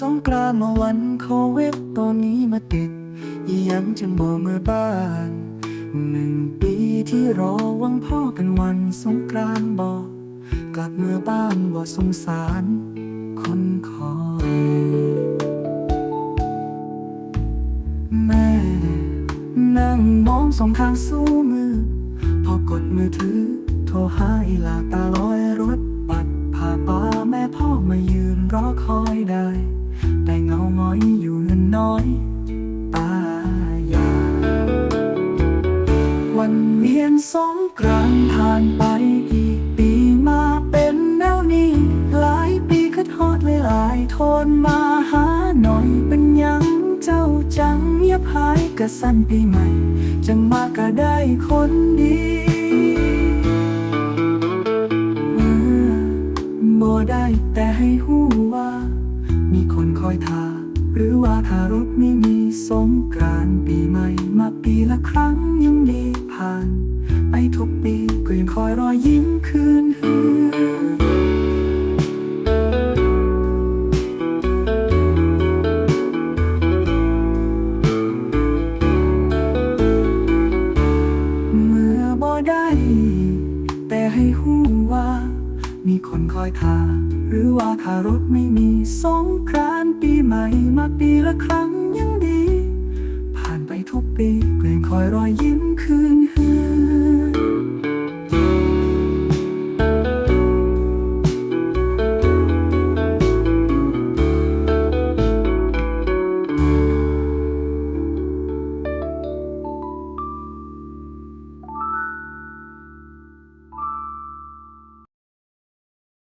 สงกรานเมื่อวันโควิดตอนนี้มาติดยังจึงบ่เมื่อบ้านหนึ่งปีที่รอวังพ่อกันวันสงกรานบอกกลับเมื่อบ้านว่าสงสาร คนคอยแม่นั่งมองสองทางสู้มือ พอกดมือถือ โทรหาอีลาตาลอยรถปัดผ่าป้าแม่พ่อมายืนรอคอยได้ได้ เงาง้อยอยู่เงินน้อยตายาวันเวียนสงกรานผ่านไปอีกปีมาเป็นแนวนี้ หลายปีก็ทอดเวลายทนมาหาหน่อยเป็นยังเจ้าจังเงียบหายกะสั้นปีใหม่ จังมาก็ได้คนดีมาบ่ได้แต่ให้หูว่ามีคนค อยทา หรือว่าถ้ารถไม่มีสงกรานปีใหม่มาปีละครั้งยังดีผ่าน ไปทุกปีก็ยังคอยรอยยิ้มคืนหือเมื่อบ่ได้แต่ให้หูว่า มีคนคอยทา หรือว่าคารถไม่มีสงกรานต์ปีใหม่มาปีละครั้งยังดี ผ่านไปทุกปีเปลี่ยนคอยรอยยิ้มคือ